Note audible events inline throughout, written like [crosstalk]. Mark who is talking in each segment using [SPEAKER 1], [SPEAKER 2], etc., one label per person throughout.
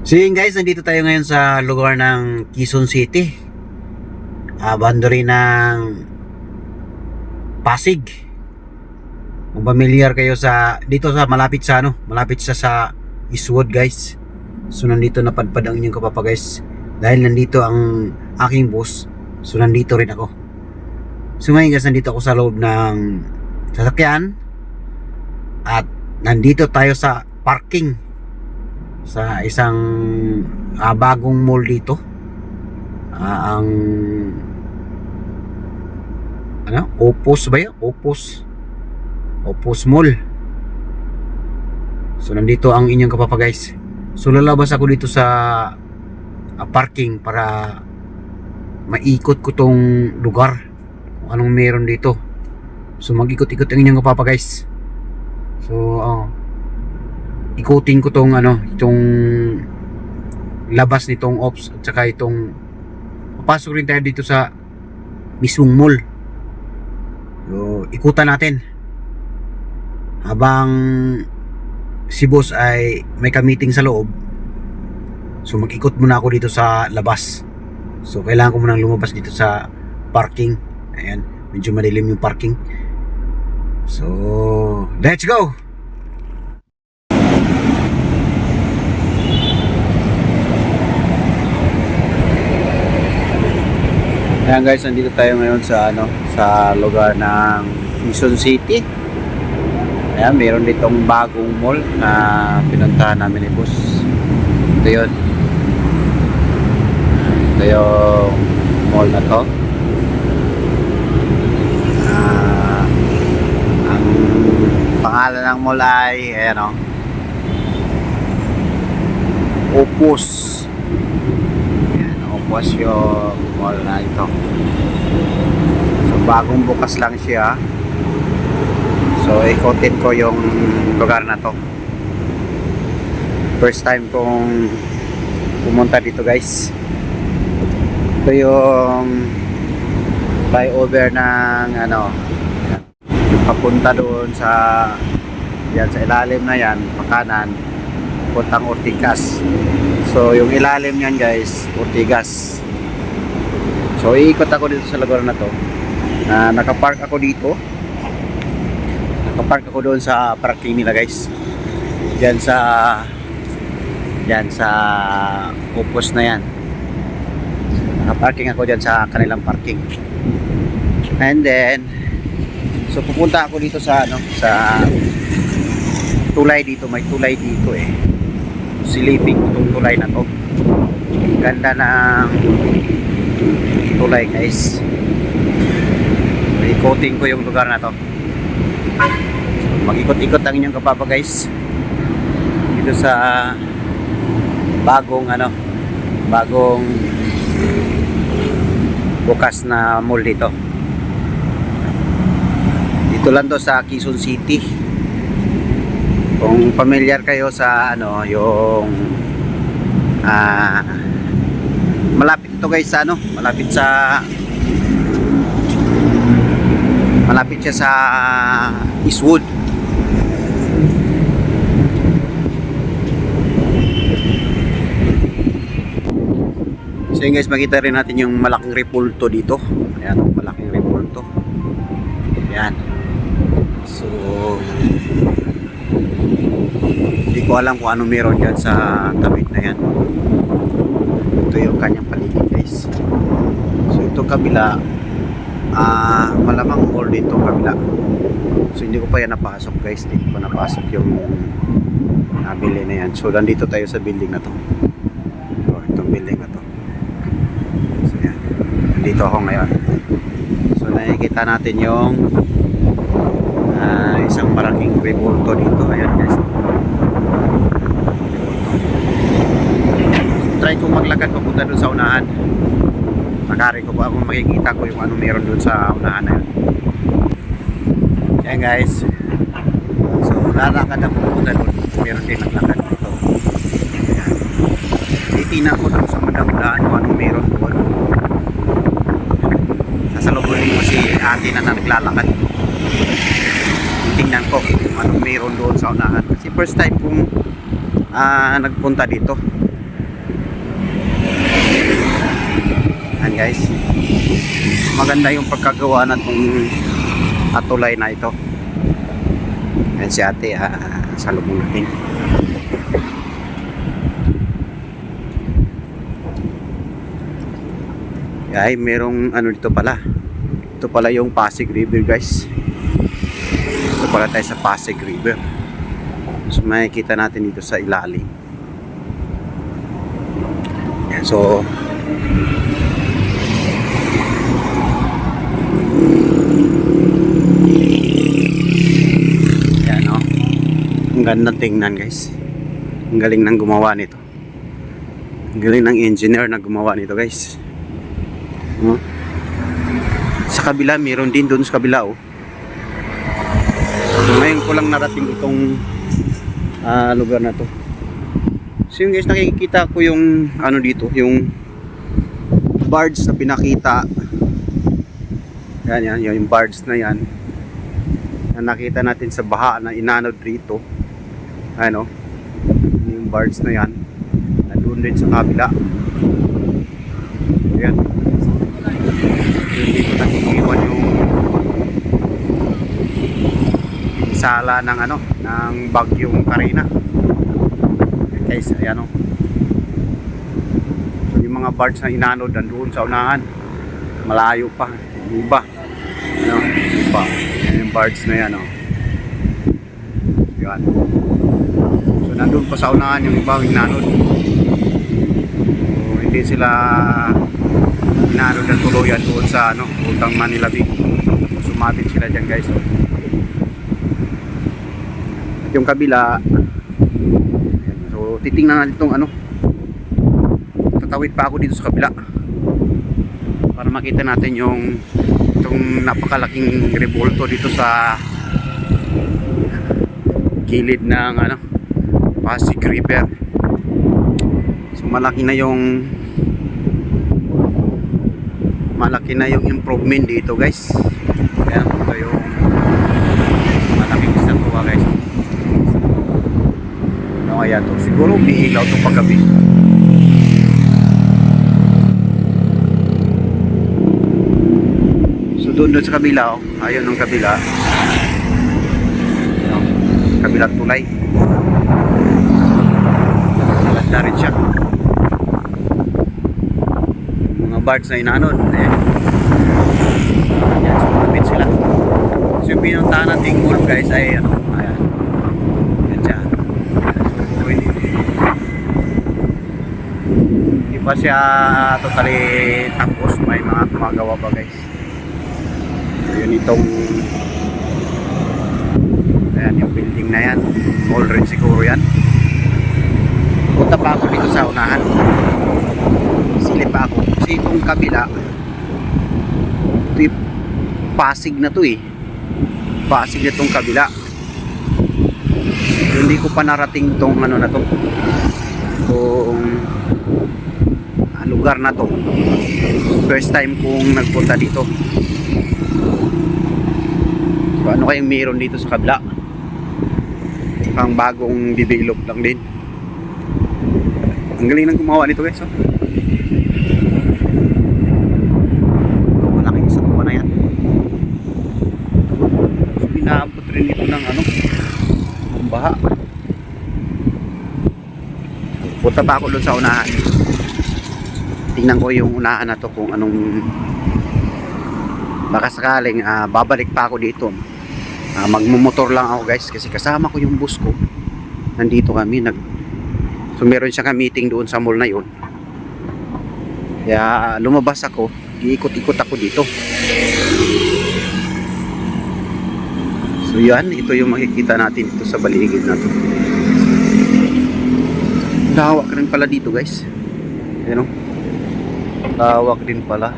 [SPEAKER 1] So yun guys, nandito tayo ngayon sa lugar ng Quezon City. Ah, boundary ng Pasig. Kung familiar kayo sa dito sa malapit sa ano, malapit sa sa Eastwood guys. So nandito napadpad ang inyong kapapa guys. Dahil nandito ang aking boss, so nandito rin ako. So ngayon guys, nandito ako sa loob ng sasakyan at nandito tayo sa parking sa isang ah, bagong mall dito. Ah, ang ano? Opus ba yun? Opus. Opus Mall. So nandito ang inyong kapapa guys. So lalabas ako dito sa ah, parking para maikot ko tong lugar kung anong meron dito. So mag-ikot-ikot ang inyong kapapa guys. So oh, ikutin ko tong ano, itong labas nitong ops at saka itong papasok rin tayo dito sa mismong mall. So, ikutan natin. Habang si boss ay may ka-meeting sa loob. So mag-ikot muna ako dito sa labas. So kailangan ko muna lumabas dito sa parking. Ayan, medyo madilim yung parking. So, let's go! Ayan guys, nandito tayo ngayon sa ano, sa lugar ng Quezon City. Ayan, mayroon ditong bagong mall na pinuntahan namin ni Boss. Ito yun. Ito yung mall na to. Ah, ang pangalan ng mall ay, ayan o, Opus. Opus yung mall na ito. So, bagong bukas lang siya. So, ikotin ko yung lugar na to. First time kong pumunta dito guys. Ito yung flyover ng ano, yung papunta doon sa yan sa ilalim na yan, pakanan, puntang Ortigas. So, yung ilalim niyan guys, Ortigas. So, iikot ako dito sa lugar na to. Na nakapark ako dito. Nakapark ako doon sa parking nila guys. Diyan sa Diyan sa upos na yan. Nakaparking ako diyan sa kanilang parking. And then so pupunta ako dito sa ano sa tulay dito, may tulay dito eh. Silipin ko tong tulay na to. Ganda ng tulay guys. Ikoting ko yung lugar na to. Mag-ikot-ikot ang inyong kapapa guys. Dito sa bagong ano, bagong bukas na mall dito. Dito lang to sa Quezon City. Kung familiar kayo sa ano, yung ah malapit to guys sa ano, malapit sa malapit siya sa Eastwood. So guys, makita rin natin yung malaking repulto dito. Ayan, oh, malaking repulto. Ayan. So, hindi ko alam kung ano meron dyan sa tawid na yan. Ito yung kanyang paligid guys. So, ito kabila, ah malamang mall dito kabila. So, hindi ko pa yan napasok guys. Hindi ko pa napasok yung nabili na yan. So, nandito tayo sa building na to. So, itong building na to. So, yan. Nandito ako ngayon. So, nakikita natin yung ah, isang malaking rebulto dito. Ayan guys. Try kong maglakad papunta doon sa unahan. Makari ko pa kung makikita ko yung ano meron doon sa unahan na yun. Ayan guys. So, lalakad ako papunta doon. Meron din naglakad dito. Ayan. Titina ko doon sa madamdaan kung anong meron doon. Sasalubulin ko si ate na naglalakad titingnan ko kung anong mayroon doon sa unahan. Kasi first time kong uh, nagpunta dito. And guys. Maganda yung pagkagawa natong atulay na ito. And si ate ah, uh, sa lubong natin. Ay merong ano dito pala. Ito pala yung Pasig River guys. Pala tayo sa Pasig River. So makikita natin dito sa ilalim. Yan, so Yan o. Ang ganda tingnan guys. Ang galing ng gumawa nito. Ang galing ng engineer na gumawa nito guys. No? Sa kabila, meron din doon sa kabila oh. Ko lang narating itong ah, lugar na to. So yung guys, nakikita ko yung ano dito, yung barge na pinakita. Yan, yan, yung barge na yan. Na nakita natin sa baha na inanod rito. Ano? Yung barge na yan. Nandun din sa kabila. Yan. Hindi ko nakikiwan yung sala ng ano, ng bagyong Karina. Guys, ayan o. So, yung mga barge na inanod nandoon sa unahan. Malayo pa. Iba. Ano, iba. Yan yung barge na yan o. Yan. So nandun pa sa unahan yung iba inanod. So, hindi sila inanod ng tuluyan doon sa ano, Utang Manila Big. Sumabit sila dyan guys. oh. Yung kabila, so titingnan natin itong ano, tatawid pa ako dito sa kabila para makita natin yung itong napakalaking revolto dito sa gilid ng ano, Pasig River. So malaki na yung malaki na yung improvement dito guys. Kaya ito yung malaking statua guys. Kaya to? Siguro umiilaw to paggabi. So doon doon sa kabila, oh. ayun ang kabila. Ayun, kabilang tulay. Maganda rin siya. Mga bards na inaanod. Ayan. Ayan, sumabit sila. So yung pinuntahan nating mall guys ay ano, ayan. Ayan siya. So, hindi, hindi pa siya totally tapos. May mga gumagawa pa guys. So, yun itong ayan yung building na yan. Mall rin siguro yan. Punta pa ako dito sa unahan. Silip ako. Kasi itong kabila, ito Pasig na to eh. Pasig na itong kabila. Hindi ko pa narating tong ano na to. Ah, lugar na to. First time kong nagpunta dito. So ano kayang meron dito sa kabila? Pang bagong develop lang din. Ang galing ng gumawa nito guys. Oh. Malaking isa pa na yan. So, inaabot rin ito ng ano, ng baha. Punta pa ako doon sa unahan. Tingnan ko yung unahan na to kung anong baka sakaling ah, babalik pa ako dito. Ah, magmumotor lang ako guys kasi kasama ko yung bus ko. Nandito kami nag So meron siyang meeting doon sa mall na yun. Kaya lumabas ako, iikot-ikot ako dito. So yan, ito yung makikita natin dito sa baligid na to. Lawak rin pala dito guys. Ayan o. Lawak din pala.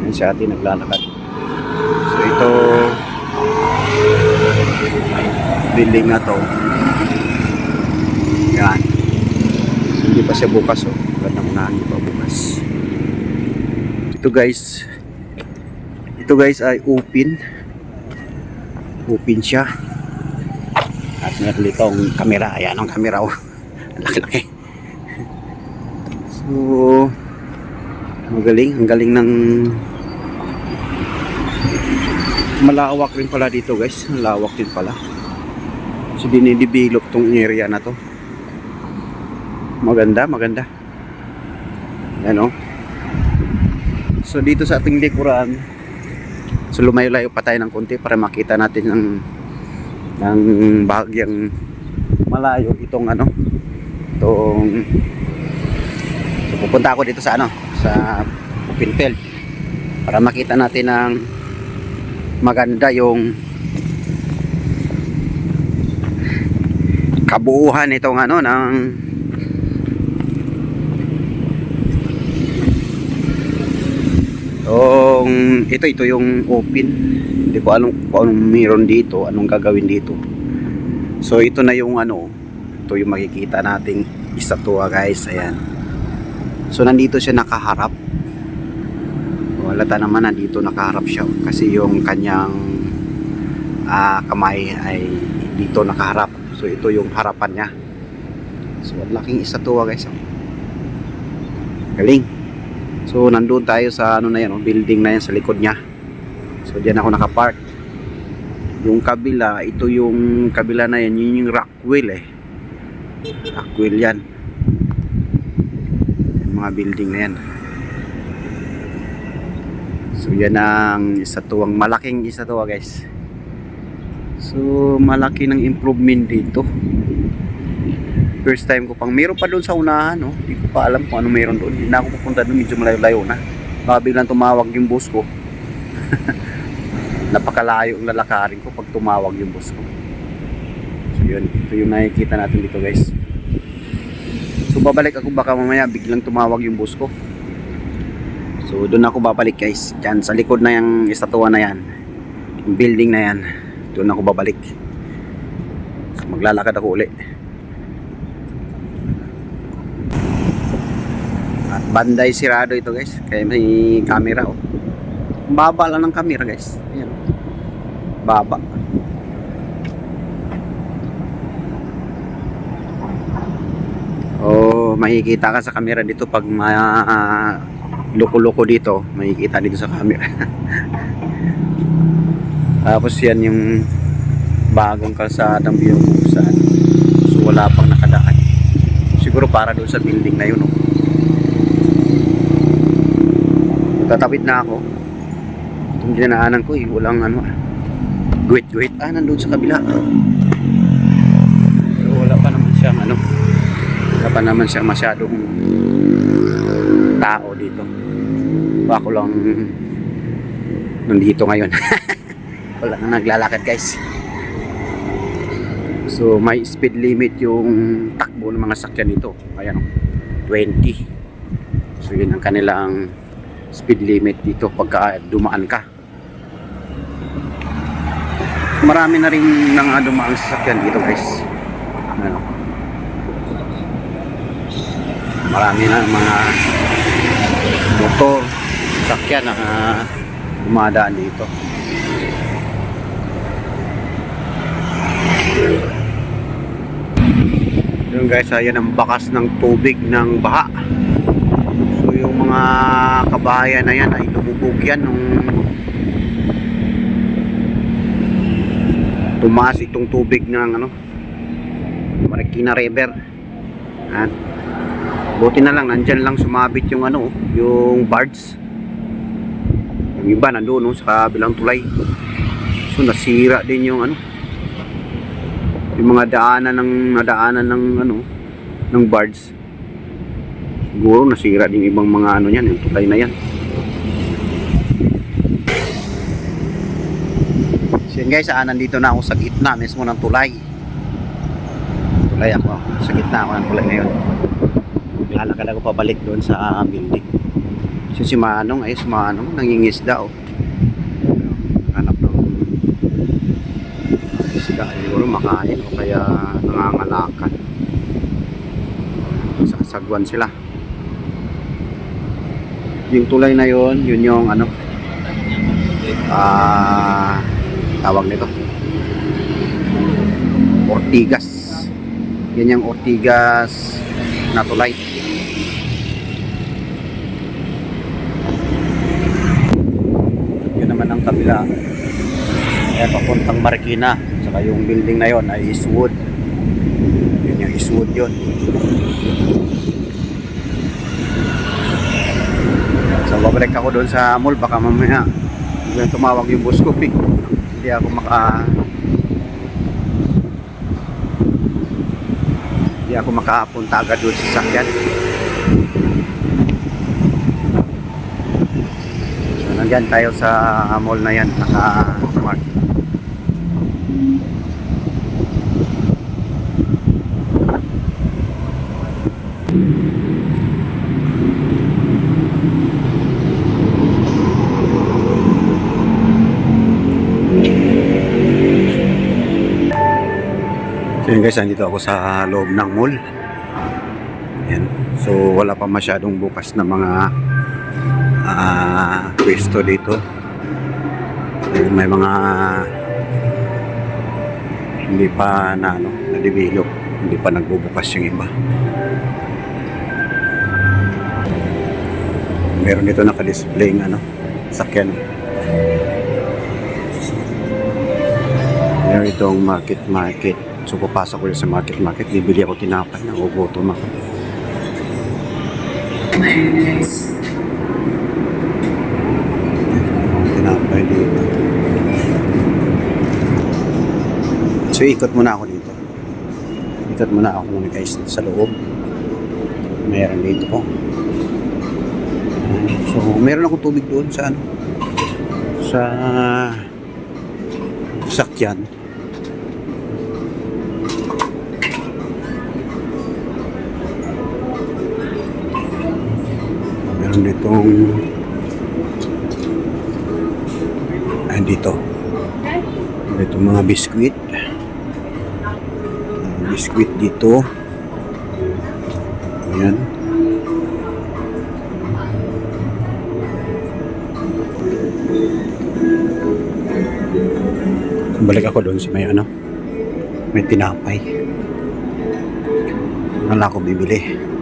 [SPEAKER 1] Yan si ate naglalakad. So ito building na to. Yan. Hindi pa siya bukas oh. Gandang unahan hindi pa bukas. Ito guys. Ito guys ay open. Open siya. At meron dito ang kamera. Ayan ang kamera oh. [laughs] Ang laki-laki. So, Magaling, ang galing ng malawak rin pala dito guys. Malawak din pala. So dinidevelop tong area na to. Maganda, maganda. Yan o. So dito sa ating likuran, so lumayo-layo pa tayo ng konti para makita natin ng ng bahagyang malayo itong ano itong so pupunta ako dito sa ano sa open field para makita natin ng maganda yung kabuuhan nitong ano ng yung ito ito yung open. Hindi ko alam kung anong meron dito anong gagawin dito. So ito na yung ano ito yung makikita nating isa to ah, guys. Ayan so nandito siya nakaharap wala ta naman nandito nakaharap siya kasi yung kanyang ah, kamay ay dito nakaharap so ito yung harapan niya so ang laking to ah, guys oh. galing So nandun tayo sa ano na yan, oh, building na yan sa likod niya. So diyan ako nakapark. Yung kabila, ito yung kabila na yan, yun yung Rockwell eh. Rockwell yan. Mga building na yan. So yan ang isa to, ang malaking isa to ah, guys. So malaki ng improvement dito. First time ko pang meron pa doon sa unahan, no? Hindi ko pa alam kung ano meron doon. Hindi na ako pupunta doon, medyo malayo-layo na. Baka biglang tumawag yung boss ko. [laughs] Napakalayo ang lalakarin ko pag tumawag yung boss ko. So yun, ito yung nakikita natin dito guys. So babalik ako baka mamaya biglang tumawag yung boss ko. So doon ako babalik guys. Diyan sa likod na yung estatwa na yan. Yung building na yan. Doon ako babalik. So maglalakad ako uli. At banday sirado ito guys. Kaya may camera oh. Baba lang ng camera guys. Ayan. Baba. Makikita ka sa camera dito pag ma loko-loko dito, makikita dito sa camera. [laughs] Tapos yan yung bagong kalsadang binubusan. So wala pang nakadaan. Siguro para doon sa building na yun. Oh. Tatawid na ako. Itong dinaanan ko eh, walang ano ah. Guhit-guhit. Ah, nandun sa kabila. Pero wala pa naman siyang ano. Wala pa naman siyang masyadong tao dito. Ako lang nandito ngayon. [laughs] wala na naglalakad guys. So may speed limit yung takbo ng mga sakyan dito. Ayan oh, 20. So yun ang kanilang speed limit dito pagka dumaan ka. Marami na rin nang dumaan sa sakyan dito guys. Ano? Marami na mga motor, sakyan na uh, dumadaan dito. Yun guys, ayan ang bakas ng tubig ng baha. So yung mga kabahayan na yan ay lumubog yan nung tumaas itong tubig ng ano Marikina River. Yan. Buti na lang, nandyan lang sumabit yung ano, yung barge. Yung iba nandoon no, sa kabilang tulay. So nasira din yung ano, yung mga daanan ng nadaanan ng ano ng barge siguro nasira din ibang mga ano yan yung tulay na yan so guys ah, nandito na ako sa gitna mismo ng tulay tulay ako sa gitna ako ng tulay ngayon lalakad ako pabalik doon sa building. So si Manong ay si Manong nangingisda oh. Hanap ng isda siguro makain o kaya nangangalakan. Sasagwan sila. Yung tulay na yon yun yung ano ah tawag nito. Ortigas. Yan yung Ortigas na tulay kabila. Ayan, papuntang Marikina. Saka yung building na yon ay Eastwood. Yun yung Eastwood yun. So, babalik ako doon sa mall. Baka mamaya biglang tumawag yung boss ko. eh. Hindi ako maka... Hindi ako makapunta agad doon sa sakyan. Nandyan tayo sa mall na yan. Naka-mark. So yun guys, nandito ako sa loob ng mall. Ayan. So wala pa masyadong bukas na mga ah pwesto dito. Ayun, May mga hindi pa na ano, na-develop. Hindi pa nagbubukas yung iba. Meron dito naka-display ng ano, sakyan. Meron itong market market. So papasok ko sa market market, bibili ako tinapay, nagugutom ako. Tinapay dito. So ikot muna ako dito. Ikot muna ako muna guys sa loob. Meron dito po. So meron akong tubig doon sa ano sa sakyan. Meron ditong ay dito. Dito mga biskwit. Biskwit dito. Ayan. Balik ako doon sa may ano, may tinapay. Wala ako bibili.